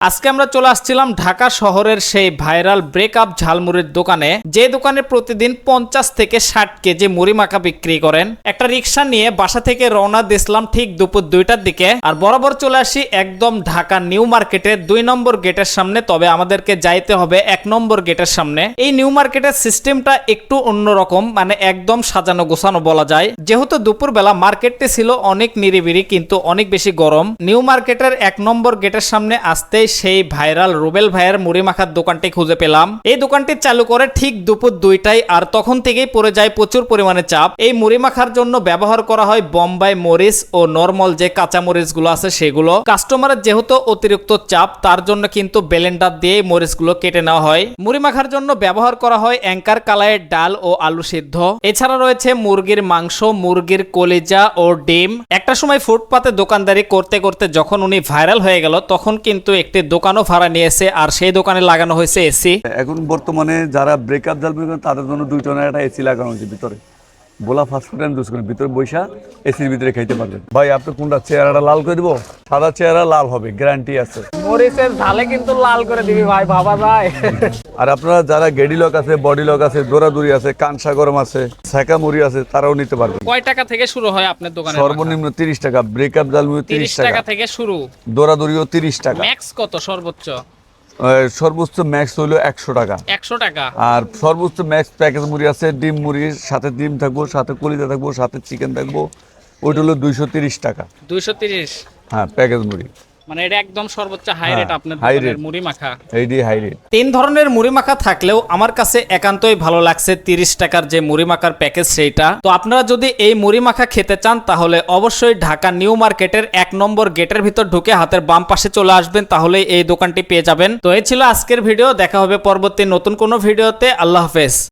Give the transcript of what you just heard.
আজকে আমরা চলে আসছিলাম ঢাকা শহরের সেই ভাইরাল ব্রেকআপ ঝালমুড়ির দোকানে, যে দোকানে প্রতিদিন পঞ্চাশ থেকে ষাট কেজি মুড়ি মাখা বিক্রি করেন। একটা রিক্সা নিয়ে বাসা থেকে রওনা দিয়েছিলাম ঠিক দুপুর দুইটার দিকে, আর বরাবর চলে আসি একদম ঢাকা নিউ মার্কেটের দুই নম্বর গেটের সামনে, তবে আমাদেরকে যাইতে হবে এক নম্বর গেটের সামনে। এই নিউ মার্কেটের সিস্টেমটা একটু অন্যরকম মানে একদম সাজানো গোছানো বলা যায়। যেহেতু দুপুরবেলা মার্কেটটি ছিল অনেক নিরিবিরি কিন্তু অনেক বেশি গরম। নিউ মার্কেটের এক নম্বর গেটের সামনে আসতেই সেই ভাইরাল রুবেল ভাইয়ের মুড়ি মাখার দোকানটি খুঁজে পেলাম। এই দোকানটি চালু করে ঠিক দুপুর দুইটায় আর তখন থেকেই পড়ে যায় প্রচুর পরিমাণে চাপ। এই মুড়ি মাখার জন্য ব্যবহার করা হয় বোম্বাই মরিচ ও নর্মাল যে কাঁচা মরিচগুলো আছে সেগুলো। কাস্টমারের যেহেতু অতিরিক্ত চাপ, তার জন্য কিন্তু ব্লেন্ডার দিয়ে মরিচগুলো কেটে নেওয়া হয়। মুড়ি মাখার জন্য ব্যবহার করা হয় অ্যাঙ্কার কালায়ের ডাল ও আলু সিদ্ধ। এছাড়া রয়েছে মুরগির মাংস, মুরগির কলিজা ও ডিম। একটা সময় ফুটপাতে দোকানদারি করতে করতে যখন উনি ভাইরাল হয়ে গেল, তখন কিন্তু একটি দোকানও ভাড়া নিয়েছে আর সেই দোকানে লাগানো হয়েছে এসি। এখন বর্তমানে যারা ব্রেকআপ করেন তাদের জন্য দুই টনের একটা এসি লাগানো হয়েছে ভিতরে। বোলা ফাস্টফুড দুস করেন ভিতরে বৈশা এসির ভিতরে খাইতে পারবেন। ভাই আপনি কোনটা চেহারাটা লাল করে দিব? সাদা চেহারা লাল হবে গ্যারান্টি আছে। মরিচের ঝালে কিন্তু লাল করে দিবি ভাই ভাবা যায়। আর আপনারা যারা গেডি লক আছে বডি লক আছে দৌড়াদৌড়ি আছে কানসা গরম আছে মুড়ি আছে তারাও নিতে পারবেন। কয় টাকা থেকে শুরু হয় আপনার দোকানে সর্বনিম্ন তিরিশ টাকা ব্রেকআপ জাল মুড়ি তিরিশ টাকা থেকে শুরু। দৌড়াদৌড়িও তিরিশ টাকা। ম্যাক্স কত সর্বোচ্চ? সর্বোচ্চ ম্যাক্স হইল একশো টাকা। একশো টাকা। আর সর্বোচ্চ ম্যাক্স প্যাকেজ মুড়ি আছে ডিম মুড়ি সাথে ডিম থাকব সাথে কলিজা থাকব সাথে চিকেন থাকব ওইটা হলো দুইশো তিরিশ টাকা। দুইশো তিরিশ। হ্যাঁ প্যাকেজ মুড়ি। মানে এটা একদম সর্বোচ্চ হাই হ্যাঁ, রেট আপনার দোকানের মুড়ি মাখা। এইডি হাই রেট তিন ধরনের মুড়ি মাখা থাকলেও আমার কাছে একান্তই ভালো লাগছে তিরিশ টাকার যে মুড়ি মাখার প্যাকেজ সেইটা। তো আপনারা যদি এই মুড়ি মাখা খেতে চান তাহলে অবশ্যই ঢাকা নিউ মার্কেটের এক নম্বর গেটের ভিতর ঢুকে হাতের বাম পাশে চলে আসবেন তাহলে এই দোকানটি পেয়ে যাবেন। তো এই ছিল আজকের ভিডিও দেখা হবে পরবর্তী নতুন কোনো ভিডিওতে। আল্লাহ হাফেজ।